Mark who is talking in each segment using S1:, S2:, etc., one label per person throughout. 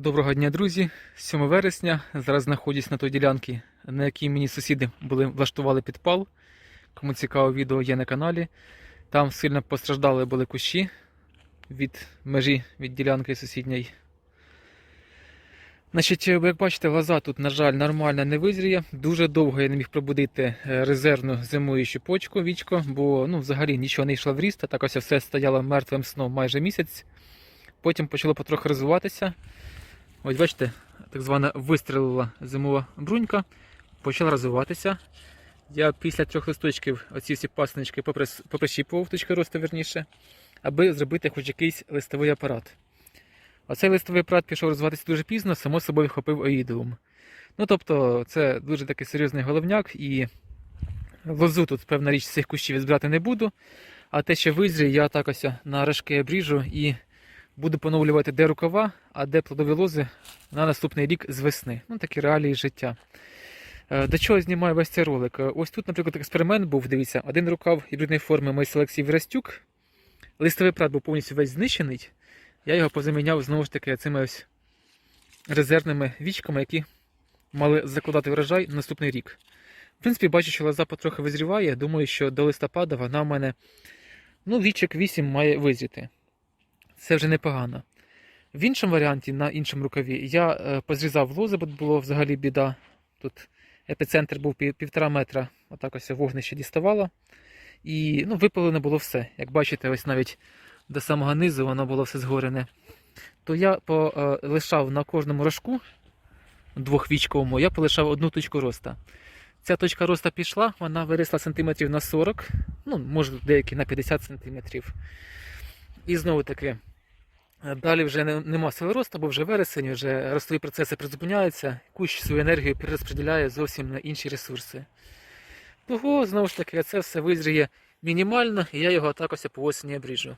S1: Доброго дня, друзі! 7 вересня. Зараз знаходжусь на той ділянці, на якій мені сусіди були влаштували підпал. Кому цікаво, відео є на каналі. Там сильно постраждали були кущі від межі від ділянки сусідньої. Значить, як бачите, лоза тут, на жаль, нормально не визріє. Дуже довго я не міг пробудити е, резервну зимуючу почку, вічко, бо ну, взагалі нічого не йшло в ріст, так ось все стояло мертвим сном майже місяць. Потім почало потроху розвиватися. Ось бачите, так звана вистрілила зимова брунька, почала розвиватися. Я після трьох листочків оці всі паснички поприс- поприщіпував точки росту верніше, аби зробити хоч якийсь листовий апарат. Оцей листовий апарат пішов розвиватися дуже пізно, само собою вхопив оїдеум. Ну тобто, це дуже такий серйозний головняк, і лозу тут, певна річ, цих кущів збирати не буду. А те, що визрі, я так ось на рожки обріжу і буду поновлювати де рукава, а де плодові лози на наступний рік з весни. Ну, такі реалії життя. Е, До чого знімаю весь цей ролик? Е, Ось тут, наприклад, експеримент був. Дивіться, один рукав гібридної форми моєї селекції Вірастюк. Листовий прат був повністю весь знищений. Я його позаміняв знову ж таки цими ось резервними вічками, які мали закладати врожай на наступний рік. В принципі, бачу, що лоза потрохи визріває. Думаю, що до листопада вона в мене ну, вічок 8 має визріти. Це вже непогано. В іншому варіанті, на іншому рукаві, я е, позрізав лози, бо було взагалі біда. Тут епіцентр був пів- півтора метра, отак ось вогнище діставало. І ну, випалене було все. Як бачите, ось навіть до самого низу воно було все згорене. То я полишав на кожному рожку двохвічковому, я полишав одну точку роста. Ця точка роста пішла, вона виросла сантиметрів на 40, ну, може деякі на 50 сантиметрів. І знову таки, е, далі вже нема сили росту, бо вже вересень, вже ростові процеси призупиняються, кущ свою енергію перерозподіляє зовсім на інші ресурси. Того, знову ж таки, це все визріє мінімально, і я його так по осені обріжу.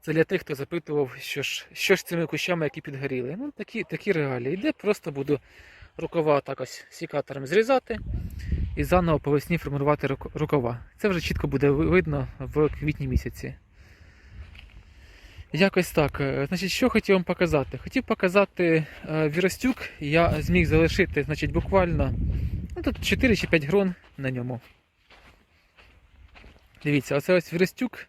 S1: Це для тих, хто запитував, що ж, що ж цими кущами, які підгоріли. Ну, такі, такі реалії. Де просто буду рукава так сікатором зрізати і заново по весні формувати рукава. Це вже чітко буде видно в квітні місяці. Якось так. Е, Значить, що хотів вам показати? Хотів показати е, Віростюк. Я зміг залишити, значить, буквально ну, тут 4 чи 5 грон на ньому. Дивіться, оце ось Віростюк.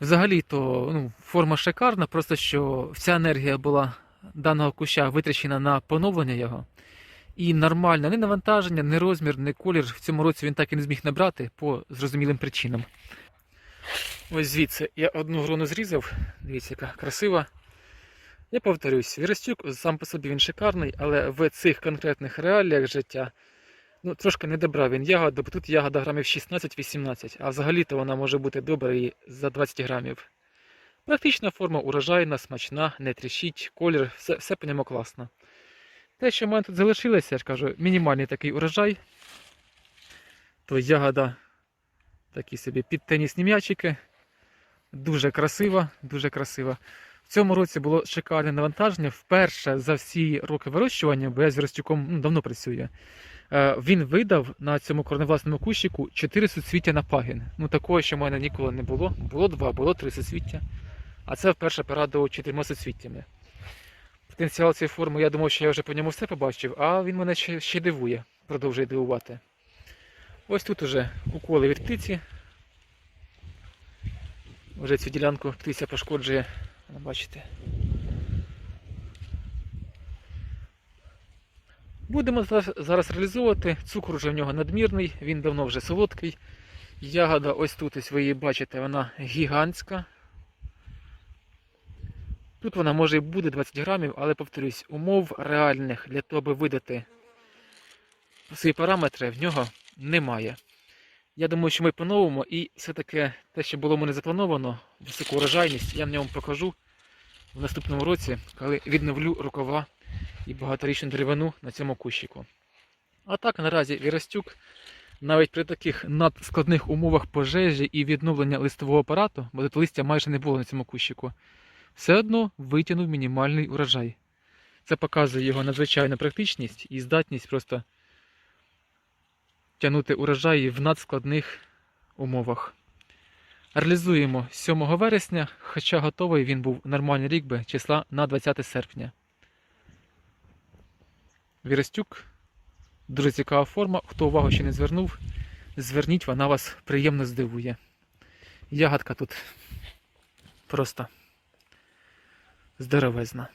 S1: Взагалі-то ну, форма шикарна, просто що вся енергія була даного куща витрачена на поновлення його. І нормально, ні навантаження, ні розмір, ні колір в цьому році він так і не зміг набрати по зрозумілим причинам. Ось звідси я одну грону зрізав. Дивіться, яка красива. Я повторюсь, Віростюк сам по собі він шикарний, але в цих конкретних реаліях життя ну, трошки не добрав він ягоду, бо тут ягода грамів 16-18, а взагалі-то вона може бути добра і за 20 грамів. Практична форма урожайна, смачна, не тріщить, колір, все, все по ньому класно. Те, що в мене тут залишилося, я ж кажу, мінімальний такий урожай, то ягода такі собі під тенісні м'ячики. Дуже красива, дуже красива. В цьому році було шикарне навантаження. Вперше за всі роки вирощування, бо я з Ростюком ну, давно працюю. е, Він видав на цьому корневласному кущику 4 суцвіття на пагін. Ну такого, що в мене ніколи не було. Було два, було три суцвіття. А це вперше порадував чотирма суцвіттями. Потенціал цієї форми, я думав, що я вже по ньому все побачив, а він мене ще, ще дивує, продовжує дивувати. Ось тут уже уколи від птиці. Вже цю ділянку птиця пошкоджує, бачите. Будемо зараз, реалізовувати. Цукор вже в нього надмірний, він давно вже солодкий. Ягода ось тут, ось ви її бачите, вона гігантська. Тут вона може і буде 20 грамів, але повторюсь, умов реальних для того, аби видати свої параметри, в нього немає. Я думаю, що ми по-новому і все-таки те, що було в мене заплановано, високу урожайність, я в ньому покажу в наступному році, коли відновлю рукава і багаторічну деревину на цьому кущику. А так наразі Вірастюк, навіть при таких надскладних умовах пожежі і відновлення листового апарату, бо тут листя майже не було на цьому кущику, все одно витягнув мінімальний урожай. Це показує його надзвичайну практичність і здатність просто тягнути урожаї в надскладних умовах. Реалізуємо 7 вересня, хоча готовий він був нормальний рік би числа на 20 серпня. Віростюк. Дуже цікава форма. Хто увагу ще не звернув, зверніть, вона вас приємно здивує. Ягодка тут просто здоровезна.